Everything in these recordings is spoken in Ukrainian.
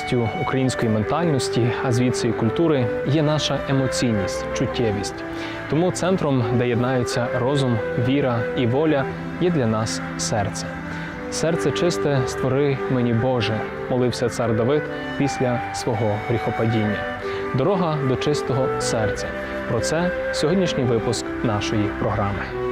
певною української ментальності, а звідси і культури, є наша емоційність, чуттєвість. Тому центром, де єднаються розум, віра і воля, є для нас серце. Серце чисте створи мені Боже, молився цар Давид після свого гріхопадіння. Дорога до чистого серця. Про це сьогоднішній випуск нашої програми.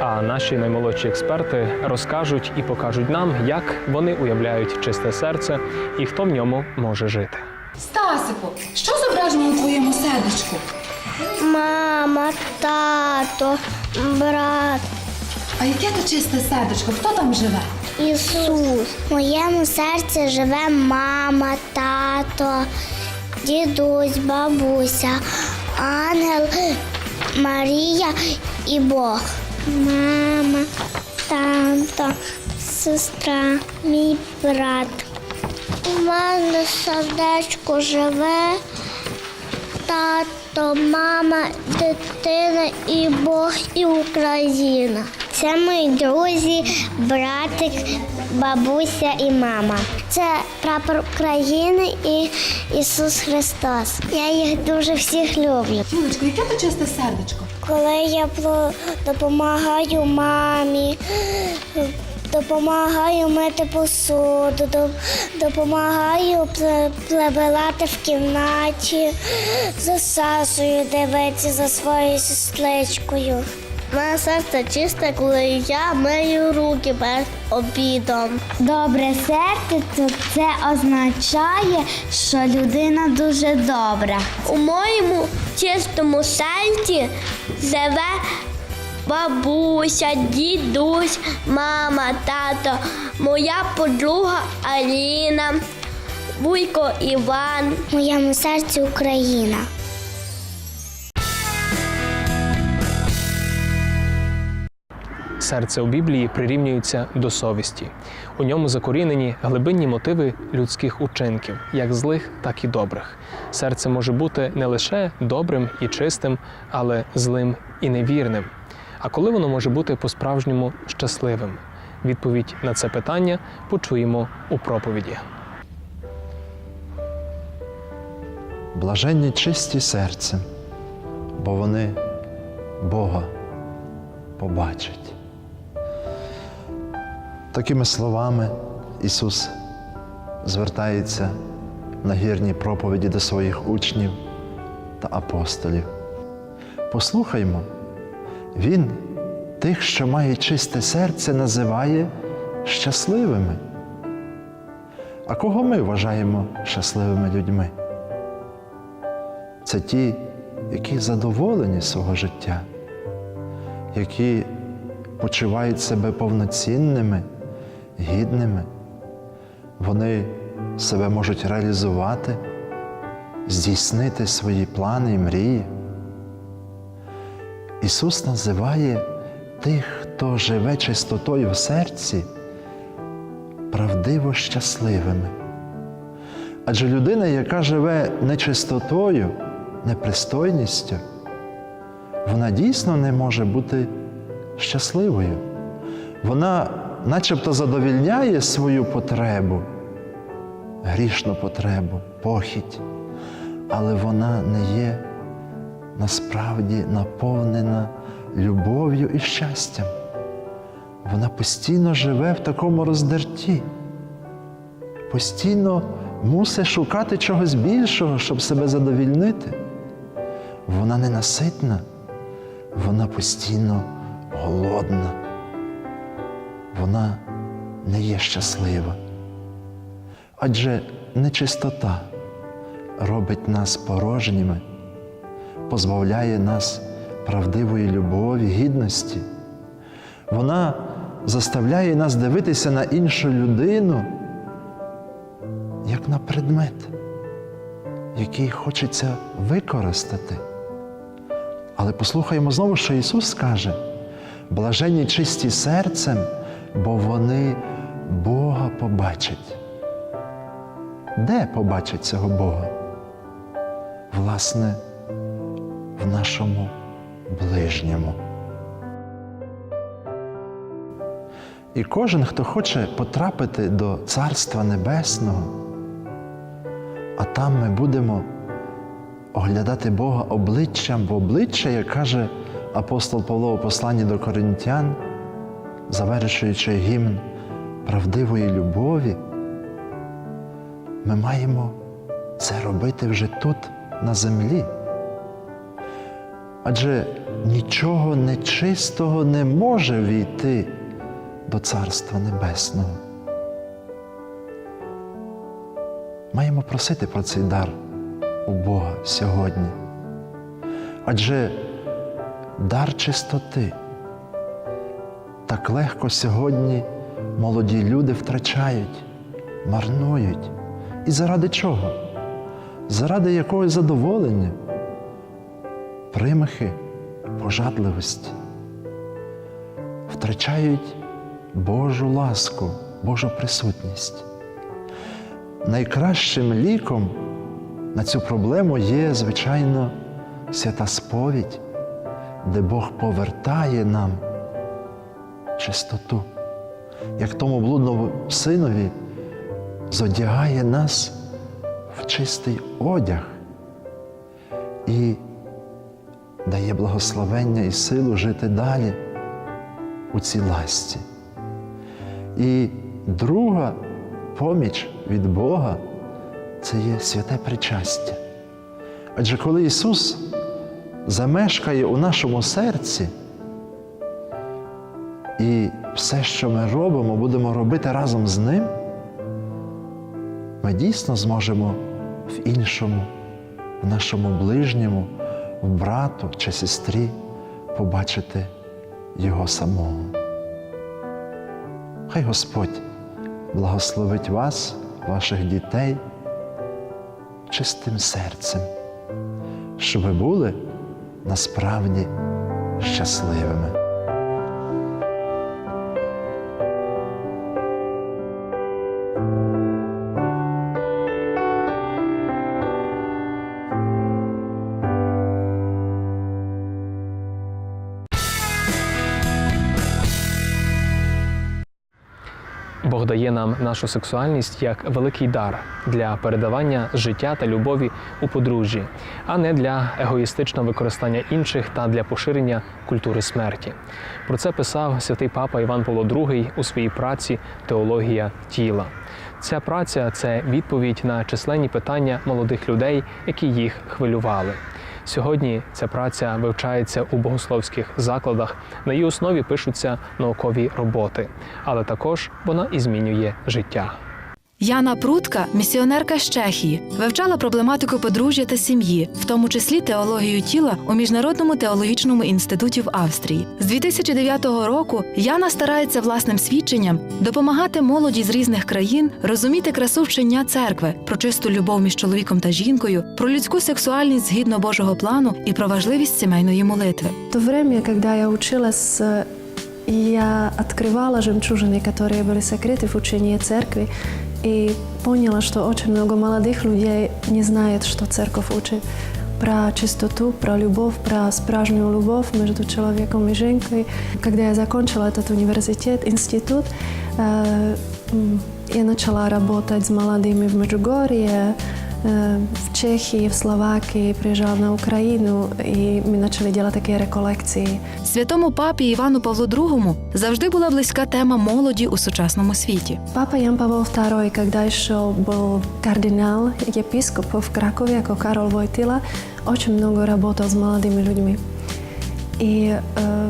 А наші наймолодші експерти розкажуть і покажуть нам, як вони уявляють чисте серце і хто в ньому може жити. Стасику, що зображено у твоєму сердечку? Мама, тато, брат, А яке то чисте сердечко? Хто там живе? Ісус. В моєму серці живе мама, тато, дідусь, бабуся, ангел, Марія і Бог. Мама, тато, сестра, мій брат. У мене сердечко живе тато, мама, дитина і Бог і Україна. Це мої друзі, братик, бабуся і мама. Це прапор України і Ісус Христос. Я їх дуже всіх люблю. Юлечко, яке то чисте сердечко? Коли я допомагаю мамі, допомагаю мити посуду, допомагаю пле- прибирати в кімнаті, за Сашою дивитися за своєю сестричкою. Моє серце чисте, коли я мию руки перед обідом. Добре серце то це означає, що людина дуже добра. У моєму чистому серці живе бабуся, дідусь, мама, тато, моя подруга Аліна, Буйко Іван. Моєму серці Україна. Серце у Біблії прирівнюється до совісті. У ньому закорінені глибинні мотиви людських учинків, як злих, так і добрих. Серце може бути не лише добрим і чистим, але злим і невірним. А коли воно може бути по-справжньому щасливим? Відповідь на це питання почуємо у проповіді. Блаженні чисті серцем, бо вони Бога побачать. Такими словами Ісус звертається на гірній проповіді до своїх учнів та апостолів. Послухаймо, Він тих, що має чисте серце, називає щасливими. А кого ми вважаємо щасливими людьми? Це ті, які задоволені свого життя, які почувають себе повноцінними, гідними. Вони себе можуть реалізувати, здійснити свої плани і мрії. Ісус називає тих, хто живе чистотою в серці, правдиво щасливими. Адже людина, яка живе нечистотою, непристойністю, вона дійсно не може бути щасливою. Вона начебто задовільняє свою потребу, грішну потребу, похідь, але вона не є насправді наповнена любов'ю і щастям. Вона постійно живе в такому роздерті, постійно мусить шукати чогось більшого, щоб себе задовільнити. Вона ненаситна, вона постійно голодна, вона не є щаслива. Адже нечистота робить нас порожніми, позбавляє нас правдивої любові, гідності. Вона заставляє нас дивитися на іншу людину як на предмет, який хочеться використати. Але послухаємо знову, що Ісус каже: блаженні чисті серцем, бо вони Бога побачать. Де побачать цього Бога? Власне, в нашому ближньому. І кожен, хто хоче потрапити до Царства Небесного, а там ми будемо оглядати Бога обличчям в обличчя, як каже апостол Павло у посланні до Коринтян, завершуючи гімн правдивої любові, ми маємо це робити вже тут, на землі. Адже нічого нечистого не може війти до Царства Небесного. Маємо просити про цей дар у Бога сьогодні. Адже дар чистоти так легко сьогодні молоді люди втрачають, марнують. І заради чого? Заради якогось задоволення, примхи, пожадливості. Втрачають Божу ласку, Божу присутність. Найкращим ліком на цю проблему є, звичайно, свята сповідь, де Бог повертає нам чистоту, як тому блудному синові зодягає нас в чистий одяг і дає благословення і силу жити далі у цій ласті. І друга поміч від Бога це є святе причастя. Адже коли Ісус замешкає у нашому серці, і все, що ми робимо, будемо робити разом з Ним, ми дійсно зможемо в іншому, в нашому ближньому, в брату чи сестрі побачити Його самого. Хай Господь благословить вас, ваших дітей чистим серцем, щоб ви були насправді щасливими. Нашу сексуальність як великий дар для передавання життя та любові у подружжі, а не для егоїстичного використання інших та для поширення культури смерті. Про це писав святий папа Іван Павло II у своїй праці Теологія тіла. Ця праця це відповідь на численні питання молодих людей, які їх хвилювали. Сьогодні ця праця вивчається у богословських закладах. На її основі пишуться наукові роботи, але також вона і змінює життя. Яна Прутка, місіонерка з Чехії, вивчала проблематику подружжя та сім'ї, в тому числі теологію тіла у міжнародному теологічному інституті в Австрії. З 2009 року Яна старається власним свідченням допомагати молоді з різних країн розуміти красу вчення церкви, про чисту любов між чоловіком та жінкою, про людську сексуальність згідно Божого плану і про важливість сімейної молитви. В то время, когда я училась, э, я открывала жемчужины, которые были сокрыты в учении церкви, и поняла, что очень много молодых людей не знает, что церковь учит про чистоту, про любовь, про справжнюю любовь между человеком и женщиной. Когда я закончила этот университет, институт, э, м, я начала работать с молодыми в Меджугорье, э, в Чехии, в Словакии, приезжала на Украину, и мы начали делать такие реколекции. Святому папі Івану Павлу II завжди була близька тема молоді у сучасному світі. Папа Ян Павел II, когда еще был кардинал, епископ в Кракове, как Карол Войтила, очень много работал с молодыми людьми. И э,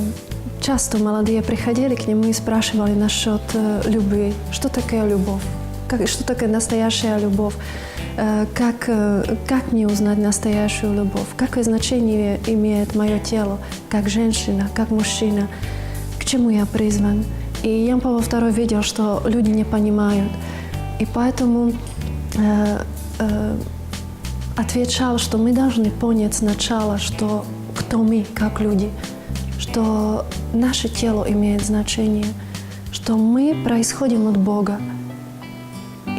часто молодые приходили к нему и спрашивали насчет э, любви. Что такое любовь? Как, что такое настоящая любовь? Э, как, э, как мне узнать настоящую любовь? Какое значение имеет мое тело, как женщина, как мужчина? К чему я призван? И Ян Павел II видел, что люди не понимают. И поэтому э, э, отвечал, что мы должны понять сначала, что кто мы, как люди, что наше тело имеет значение, что мы происходим от Бога.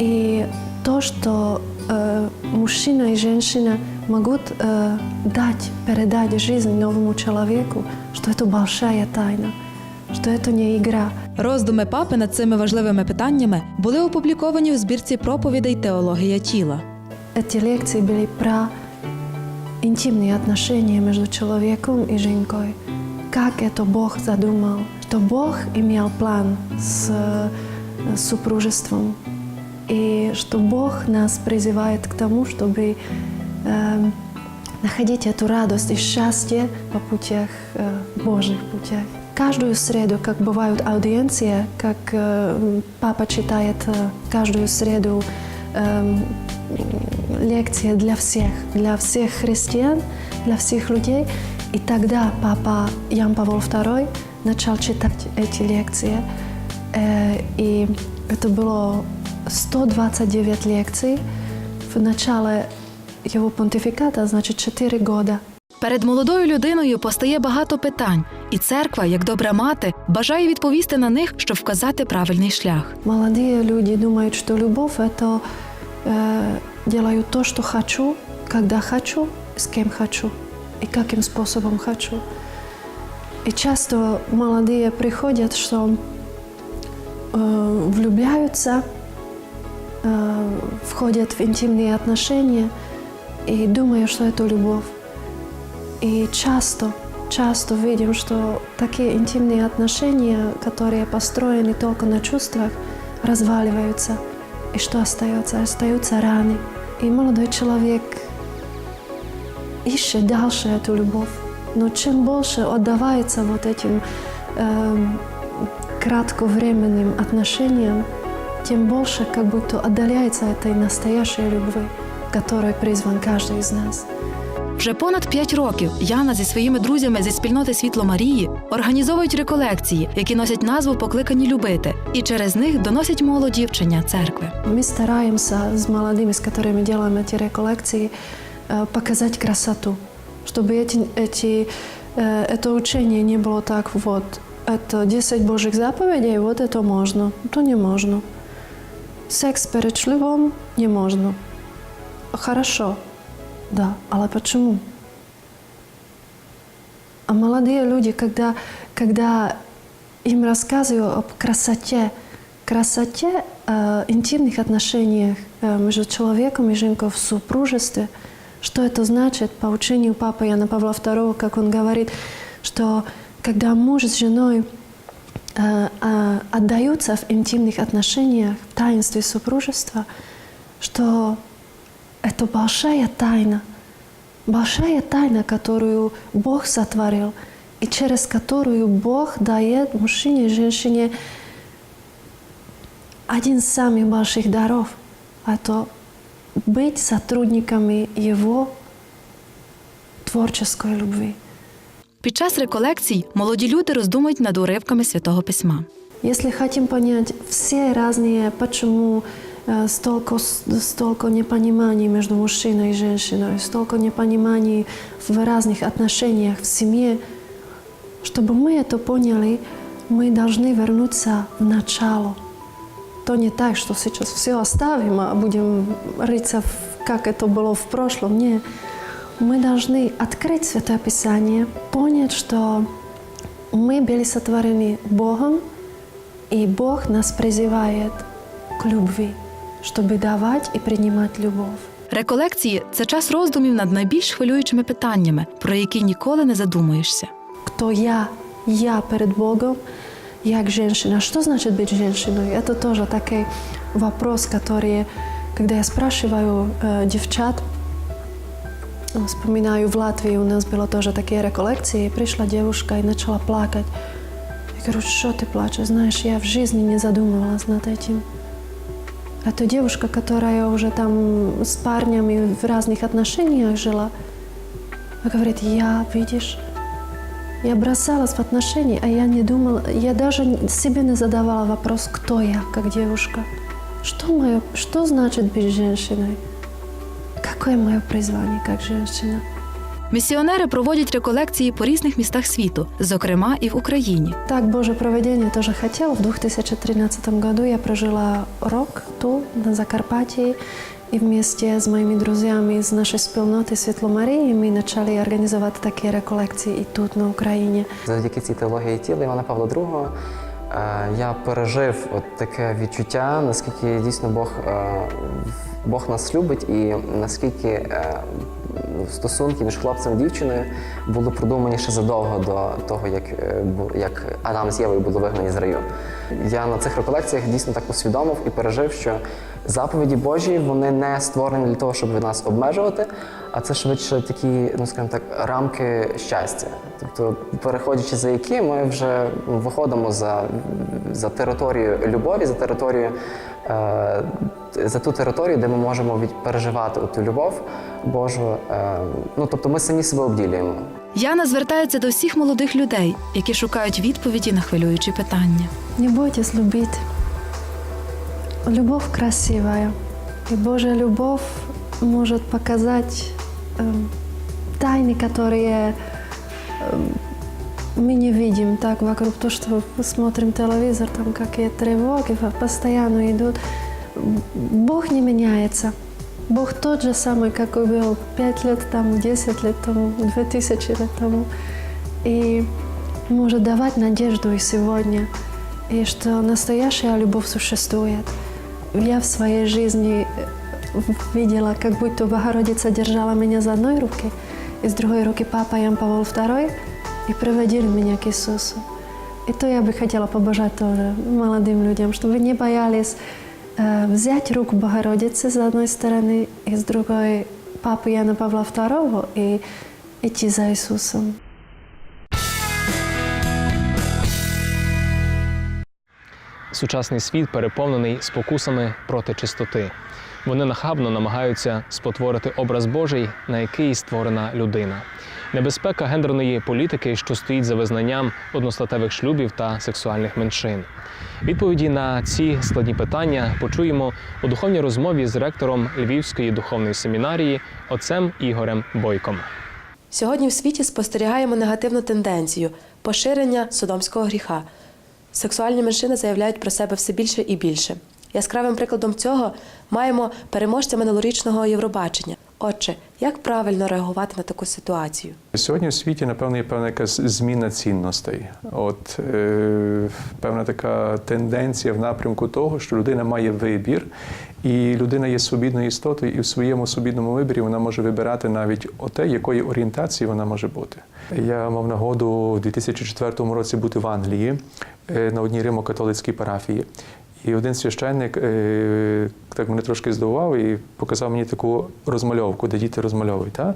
И то, что э, мужчина и женщина могут э, дать, передать жизнь новому человеку, что это большая тайна, что это не игра. Роздуми папи над цими важливими питаннями були опубліковані у збірці проповідей Теологія тіла. эти лекции были про интимные отношения между человеком и женой. Как это Бог задумал, что Бог имел план с э, супружеством, И что Бог нас призывает к тому, чтобы э, находить эту радость и счастье по путях э, Божьих путях. Каждую среду, как бывают аудиенции, как э, папа читает э, каждую среду э, лекции для всех, для всех христиан, для всех людей. И тогда папа Ян Павел II начал читать эти лекции. Э, И это было 129 лекций в начале его понтификата, значит, 4 года. Перед молодою людиною постає багато питань, і церква, як добра мати, бажає відповісти на них, щоб вказати правильний шлях. Молодые люди думают, что любовь – это э, делаю то, что хочу, когда хочу, с кем хочу и каким способом хочу. И часто молодые приходят, что э, влюбляются, э, Входят в интимные отношения и думают, что это любовь. И часто, часто видим, что такие интимные отношения, которые построены только на чувствах, разваливаются. И что остается? Остаются раны. И молодой человек ищет дальше эту любовь. Но чем больше отдавается вот этим эм, кратковременным отношениям, тем больше как будто отдаляется этой настоящей любви, к которой призван каждый из нас. Вже понад п'ять років Яна зі своїми друзями зі спільноти Світло Марії організовують реколекції, які носять назву Покликані любити, і через них доносять молоді вчення церкви. Мы стараемся с молодыми, с которыми делаем эти реколлекции, э, показать красоту, чтобы эти, эти, э, это учение не было так, вот, это 10 Божьих заповедей, вот это можно, то не можно. Секс перед шлюбом не можно. Хорошо, да, але почему? А молодые люди, когда, когда им рассказываю об красоте, красоте э, интимных отношениях э, между человеком и женой в супружестве, что это значит по учению папы Яна Павла II, как он говорит, что когда муж с женой отдаются в интимных отношениях, в таинстве супружества, что это большая тайна, большая тайна, которую Бог сотворил, и через которую Бог дает мужчине и женщине один из самых больших даров – это быть сотрудниками Его творческой любви. Під час реколекцій молоді люди роздумують над уривками святого письма. Если хотим понять все разные, почему э, столько, столько непониманий между мужчиной и женщиной, столько непониманий в разных отношениях в семье, чтобы мы это поняли, мы должны вернуться в начало. То не так, что сейчас все оставим, а будем рыться, в, как это было в прошлом. Нет. Мы должны открыть Святое Писание, понять, что мы были сотворены Богом, и Бог нас призывает к любви, чтобы давать и принимать любовь. Реколекції це час роздумів над найбільш хвилюючими питаннями, про які ніколи не задумуєшся. Кто я? Я перед Богом, як женщина. Что значит быть женщиной? Это тоже такой вопрос, который, когда я спрашиваю э, девчат, э, вспоминаю, в Латвии у нас было тоже такие реколекции, и пришла девушка и начала плакать. Я говорю, что ты плачешь? Знаешь, я в жизни не задумывалась над этим. Это девушка, которая уже там с парнями в разных отношениях жила. Она говорит, я, видишь, я бросалась в отношения, а я не думала, я даже себе не задавала вопрос, кто я, как девушка. Что, мое, что значит быть женщиной? Какое мое призвание как женщина? Місіонери проводять реколекції по різних містах світу, зокрема і в Україні. Так Божье проведение тоже хотел. В 2013 году я прожила рок тут, на Закарпатье, и вместе с моими друзьями из нашей спільноти Світло Марії ми почали організувати такі реколекції і тут, на Україні. Завдяки цій теології тіла Івана Павла II е, я пережив от таке відчуття, наскільки дійсно Бог е, в- Бог нас любить і наскільки е, стосунки між хлопцем і дівчиною були продумані ще задовго до того, як, е, як Адам з Євою були вигнані з раю. Я на цих реколекціях дійсно так усвідомив і пережив, що заповіді Божі вони не створені для того, щоб нас обмежувати, а це швидше такі, ну скажімо так, рамки щастя. Тобто, переходячи за які, ми вже виходимо за, за територію любові, за територію. Е, за ту територію, де ми можемо від- переживати ту любов Божу. Е, ну тобто ми самі себе обділюємо. Яна звертається до всіх молодих людей, які шукають відповіді на хвилюючі питання. Не бойтесь любить. Любовь красивая. И Божья любовь может показать эм, тайны, которые эм, мы не видим так вокруг. То, что мы смотрим телевизор, там какие тревоги постоянно идут. Бог не меняется. Бог тот же самый, какой был 5 лет тому, 10 лет тому, 2000 лет тому. И может давать надежду и сегодня. И что настоящая любовь существует. Я в своей жизни э, видела, как будто Богородица держала меня за одной руки, и с другой руки Папа Павел II, и приводили меня к Иисусу. И то я бы хотела побожать тоже молодым людям, чтобы не боялись э, взять руку Богородицы с одной стороны, и с другой Папы Яна Павла II, и идти за Иисусом. Сучасний світ переповнений спокусами проти чистоти. Вони нахабно намагаються спотворити образ Божий, на який створена людина. Небезпека гендерної політики, що стоїть за визнанням одностатевих шлюбів та сексуальних меншин. Відповіді на ці складні питання почуємо у духовній розмові з ректором Львівської духовної семінарії отцем Ігорем Бойком. Сьогодні в світі спостерігаємо негативну тенденцію поширення содомського гріха. Сексуальні меншини заявляють про себе все більше і більше. Яскравим прикладом цього маємо переможця минулорічного Євробачення. Отже, як правильно реагувати на таку ситуацію? Сьогодні в світі, напевно, є певна якась зміна цінностей. От е, певна така тенденція в напрямку того, що людина має вибір, і людина є свобідною істотою, і в своєму свобідному виборі вона може вибирати навіть оте, якої орієнтації вона може бути. Я мав нагоду у 2004 році бути в Англії е, на одній римо-католицькій парафії. І один священник е, так мене трошки здивував і показав мені таку розмальовку, де діти розмальовують. Та?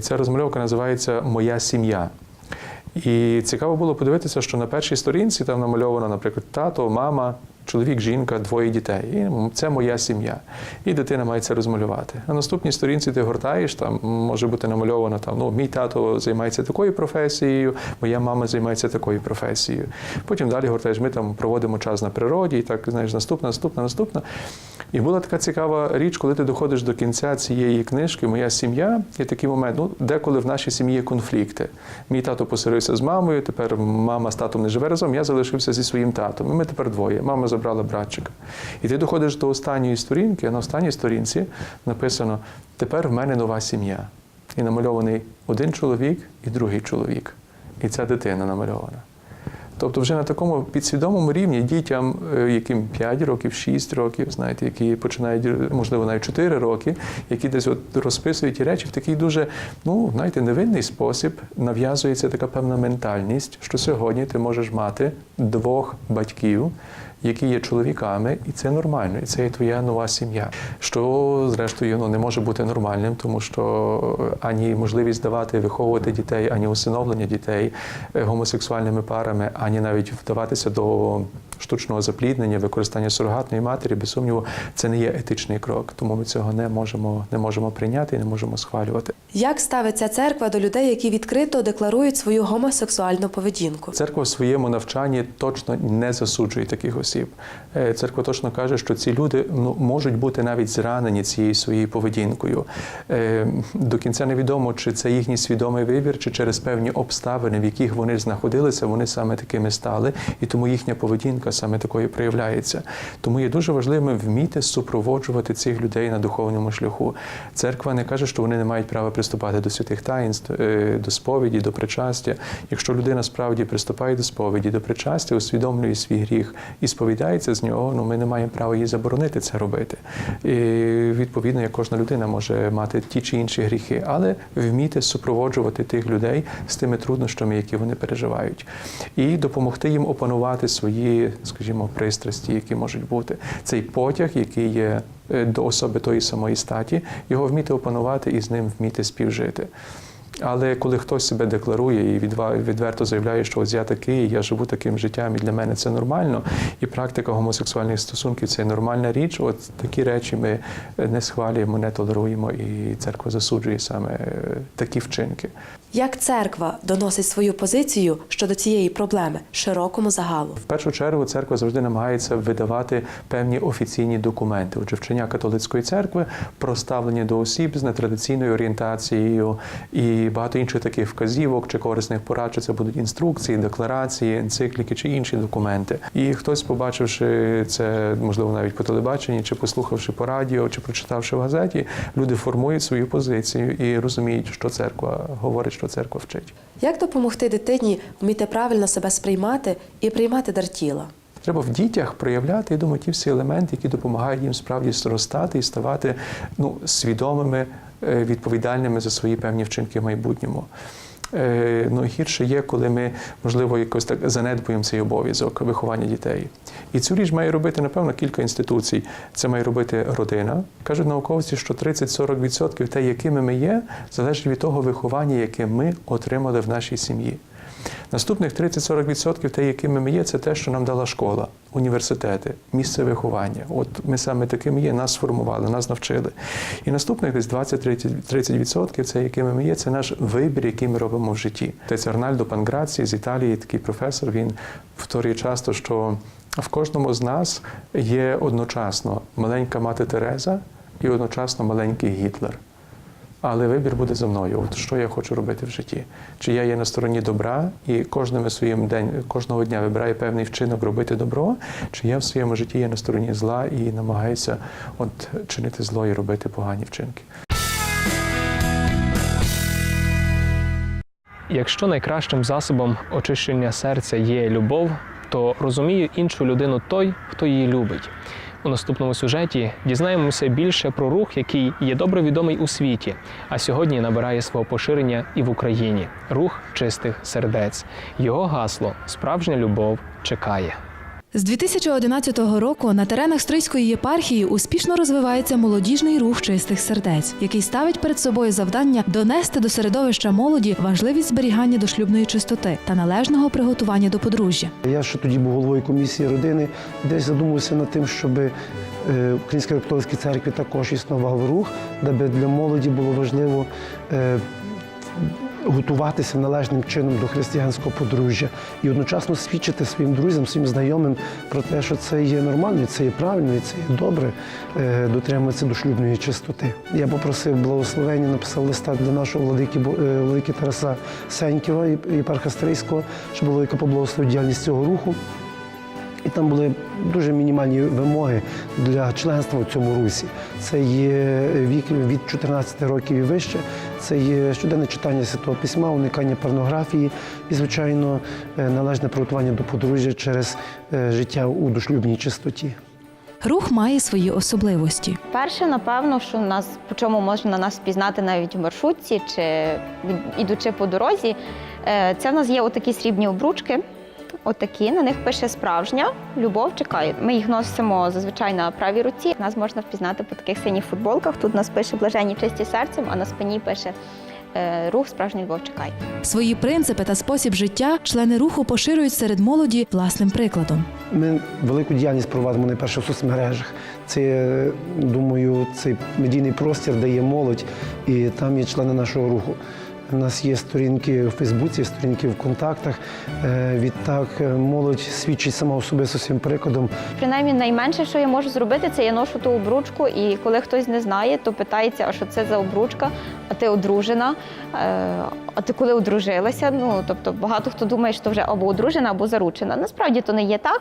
Ця розмальовка називається Моя сім'я. І цікаво було подивитися, що на першій сторінці там намальовано, наприклад, тато, мама, чоловік, жінка, двоє дітей. І це моя сім'я. І дитина має це розмалювати. На наступній сторінці ти гортаєш, там може бути намальовано там, ну, мій тато займається такою професією, моя мама займається такою професією. Потім далі гортаєш, ми там проводимо час на природі, і так знаєш, наступна, наступна, наступна. І була така цікава річ, коли ти доходиш до кінця цієї книжки, моя сім'я, є такий момент, ну, деколи в нашій сім'ї є конфлікти. Мій тато посирився з мамою, тепер мама з татом не живе разом, я залишився зі своїм татом. І ми тепер двоє. Мама забрала братчика. І ти доходиш до останньої сторінки, а на останній сторінці написано: Тепер в мене нова сім'я. І намальований один чоловік і другий чоловік. І ця дитина намальована. Тобто, вже на такому підсвідомому рівні дітям, е, яким 5 років, 6 років, знаєте, які починають, е, можливо, навіть 4 роки, які десь от розписують речі в такий дуже, ну, знаєте, невинний спосіб нав'язується така певна ментальність, що сьогодні ти можеш мати двох батьків, які є чоловіками, і це нормально, і це є твоя нова сім'я. Що, зрештою, ну, не може бути нормальним, тому що ані можливість давати виховувати дітей, ані усиновлення дітей е, гомосексуальними парами, ані навіть вдаватися до штучного запліднення, використання сурогатної матері, без сумніву, це не є етичний крок. Тому ми цього не можемо, не можемо прийняти і не можемо схвалювати. Як ставиться церква до людей, які відкрито декларують свою гомосексуальну поведінку? Церква в своєму навчанні точно не засуджує таких осіб. Е, Церква точно каже, що ці люди ну, можуть бути навіть зранені цією своєю поведінкою. Е, До кінця невідомо, чи це їхній свідомий вибір, чи через певні обставини, в яких вони знаходилися, вони саме такими стали, і тому їхня поведінка саме такою проявляється. Тому є дуже важливим вміти супроводжувати цих людей на духовному шляху. Церква не каже, що вони не мають права приступати до святих таїнств, е, до сповіді, до причастя. Якщо людина справді приступає до сповіді, до причастя, усвідомлює свій гріх і сповідається з нього, ну ми не маємо права їй заборонити це робити. І відповідно, як кожна людина може мати ті чи інші гріхи, але вміти супроводжувати тих людей з тими труднощами, які вони переживають, і допомогти їм опанувати свої, скажімо, пристрасті, які можуть бути. Цей потяг, який є е, до особи тої самої статі, його вміти опанувати і з ним вміти співжити. Але коли хтось себе декларує і відверто заявляє, що ось я такий, я живу таким життям, і для мене це нормально, і практика гомосексуальних стосунків це нормальна річ. От такі речі ми не схвалюємо, не толеруємо, і церква засуджує саме е, такі вчинки. Як церква доносить свою позицію щодо цієї проблеми широкому загалу? В першу чергу церква завжди намагається видавати певні офіційні документи. Отже, вчення католицької церкви про ставлення до осіб з нетрадиційною орієнтацією і багато інших таких вказівок чи корисних порад, чи це будуть інструкції, декларації, енцикліки чи інші документи. І хтось, побачивши це, можливо, навіть по телебаченні, чи послухавши по радіо, чи прочитавши в газеті, люди формують свою позицію і розуміють, що церква говорить, що церква вчить. Як допомогти дитині вміти правильно себе сприймати і приймати дар тіла? Треба в дітях проявляти, я думаю, ті всі елементи, які допомагають їм справді зростати і ставати ну, свідомими, е, відповідальними за свої певні вчинки в майбутньому. Е, Ну, гірше є, коли ми, можливо, якось так занедбуємо цей обов'язок виховання дітей. І цю річ має робити, напевно, кілька інституцій. Це має робити родина. Кажуть науковці, що 30-40% те, якими ми є, залежить від того виховання, яке ми отримали в нашій сім'ї. Наступних 30-40% те, якими ми є, це те, що нам дала школа, університети, місце виховання. От ми саме такими є, нас сформували, нас навчили. І наступних десь 20-30% це якими ми є, це наш вибір, який ми робимо в житті. Отець Арнальдо Панграці з Італії, такий професор, він повторює часто, що в кожному з нас є одночасно маленька мати Тереза і одночасно маленький Гітлер. Але вибір буде за мною. От що я хочу робити в житті? Чи я є на стороні добра і кожним своїм день, кожного дня вибираю певний вчинок робити добро, чи я в своєму житті є на стороні зла і намагаюся от чинити зло і робити погані вчинки. Якщо найкращим засобом очищення серця є любов, то розуміє іншу людину той, хто її любить. У наступному сюжеті дізнаємося більше про рух, який є добре відомий у світі, а сьогодні набирає свого поширення і в Україні рух чистих сердець. Його гасло Справжня любов чекає. З 2011 року на теренах Стрийської єпархії успішно розвивається молодіжний рух чистих сердець, який ставить перед собою завдання донести до середовища молоді важливість зберігання дошлюбної чистоти та належного приготування до подружжя. Я ще тоді був головою комісії родини, десь задумався над тим, щоб е, Українській католицькій церкві також існував рух, де для молоді було важливо е, готуватися належним чином до християнського подружжя і одночасно свідчити своїм друзям, своїм знайомим про те, що це є нормально, це є правильно, і це є добре дотримуватися до шлюбної чистоти. Я попросив благословення, написав листа для нашого владики, е, владики Тараса Сеньківа, єпарха Стрийського, щоб владика поблагословив діяльність цього руху. І там були дуже мінімальні вимоги для членства в цьому русі. Це є вік від 14 років і вище, це є щоденне читання святого письма, уникання порнографії і, звичайно, е, належне приготування до подружжя через е, життя у дошлюбній чистоті. Рух має свої особливості. Перше, напевно, що нас по чому можна нас впізнати навіть в маршрутці чи ідучи по дорозі, е, це в нас є отакі срібні обручки. Отакі, на них пише справжня любов чекає. Ми їх носимо зазвичай на правій руці. Нас можна впізнати по таких синіх футболках. Тут нас пише блаженні чисті серцем, а на спині пише е, рух справжня любов чекає. Свої принципи та спосіб життя члени руху поширюють серед молоді власним прикладом. Ми велику діяльність проводимо найперше в соцмережах. Це, е, думаю, цей медійний простір, де є молодь, і там є члени нашого руху. У нас є сторінки в Фейсбуці, сторінки в контактах. Е, Відтак е, молодь свідчить сама особисто своїм прикладом. Принаймні, найменше, що я можу зробити, це я ношу ту обручку, і коли хтось не знає, то питається, а що це за обручка, а ти одружена, Е, а ти коли одружилася? Ну, тобто багато хто думає, що вже або одружена, або заручена. Насправді то не є так.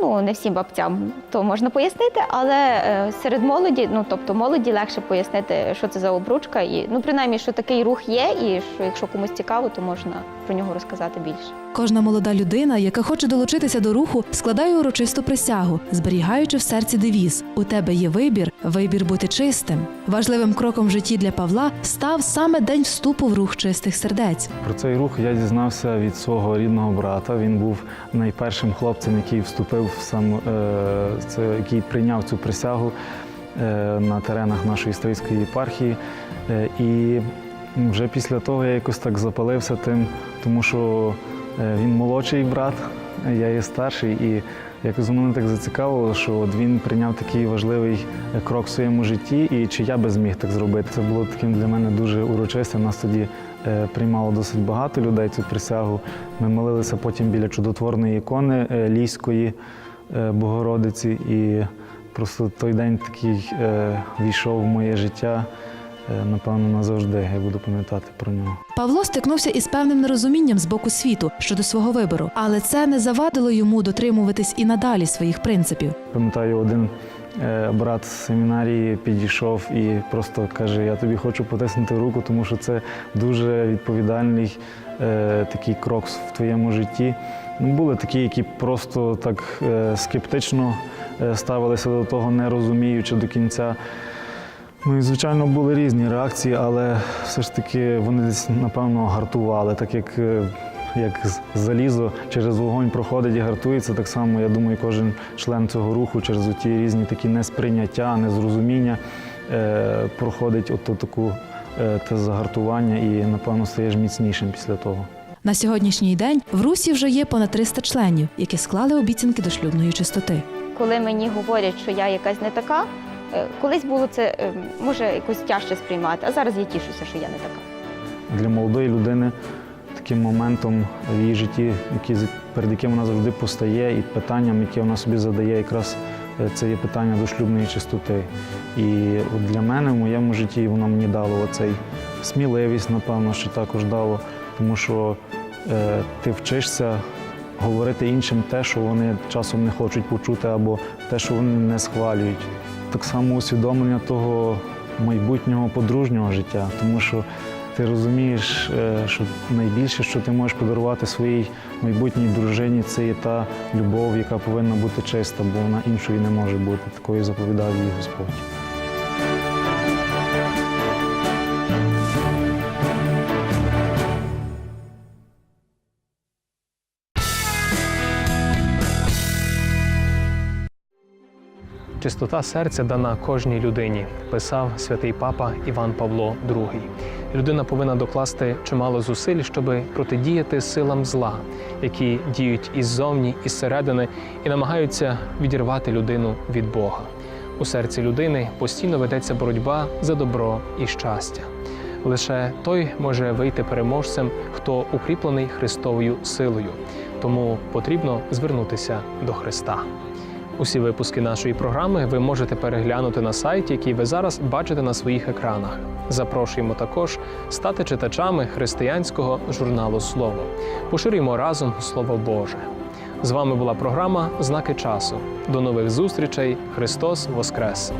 Ну, не всім бабцям то можна пояснити, але е, серед молоді, ну тобто молоді легше пояснити, що це за обручка, і ну принаймні, що такий рух є, і що якщо комусь цікаво, то можна про нього розказати більше. Кожна молода людина, яка хоче долучитися до руху, складає урочисту присягу, зберігаючи в серці девіз У тебе є вибір, вибір бути чистим. Важливим кроком в житті для Павла став саме день вступу в рух чистих сердець. Про цей рух я дізнався від свого рідного брата. Він був найпершим хлопцем, який вступив в сам, е, це, який прийняв цю присягу е, на теренах нашої стрийської єпархії. Е, і вже після того я якось так запалився тим, тому що він молодший брат, я є старший, і якось мене так зацікавило, що от він прийняв такий важливий е, крок в своєму житті, і чи я би зміг так зробити. Це було таким для мене дуже урочистим. Нас тоді е, приймало досить багато людей цю присягу. Ми молилися потім біля чудотворної ікони е, Ліської е, Богородиці, і просто той день такий е, війшов в моє життя. Е, Напевно, назавжди я буду пам'ятати про нього. Павло стикнувся із певним нерозумінням з боку світу щодо свого вибору, але це не завадило йому дотримуватись і надалі своїх принципів. Пам'ятаю, один е, брат з семінарії підійшов і просто каже: Я тобі хочу потиснути руку, тому що це дуже відповідальний е, такий крок в твоєму житті. Ну, були такі, які просто так скептично ставилися до того, не розуміючи до кінця. Ну і звичайно були різні реакції, але все ж таки вони десь напевно гартували, так як, е, як з- залізо через вогонь проходить і гартується. Так само, я думаю, кожен член цього руху через ті різні такі несприйняття, незрозуміння е, проходить от таку е, те загартування і, напевно, стаєш міцнішим після того. На сьогоднішній день в Русі вже є понад 300 членів, які склали обіцянки до шлюбної чистоти. Коли мені говорять, що я якась не така, колись було це е, може якось тяжче сприймати, а зараз я тішуся, що я не така. Для молодої людини таким моментом в її житті, перед яким вона завжди постає, і питанням, яке вона собі задає, якраз е, це є питання до шлюбної чистоти. І от для мене в моєму житті воно мені дало оцей сміливість, напевно, що також дало, тому що е, ти вчишся говорити іншим те, що вони часом не хочуть почути, або те, що вони не схвалюють. Так само усвідомлення того майбутнього подружнього життя, тому що ти розумієш, е, що найбільше, що ти можеш подарувати своїй майбутній дружині, це є та любов, яка повинна бути чиста, бо вона іншої не може бути. Такою заповідав їй Господь. Чистота серця дана кожній людині, писав святий папа Іван Павло II. Людина повинна докласти чимало зусиль, щоб протидіяти силам зла, які діють іззовні, із середини і намагаються відірвати людину від Бога. У серці людини постійно ведеться боротьба за добро і щастя. Лише той може вийти переможцем, хто укріплений Христовою силою. Тому потрібно звернутися до Христа. Усі випуски нашої програми ви можете переглянути на сайті, який ви зараз бачите на своїх екранах. Запрошуємо також стати читачами християнського журналу Слово. Поширюємо разом Слово Боже. З вами була програма Знаки часу. До нових зустрічей. Христос Воскрес!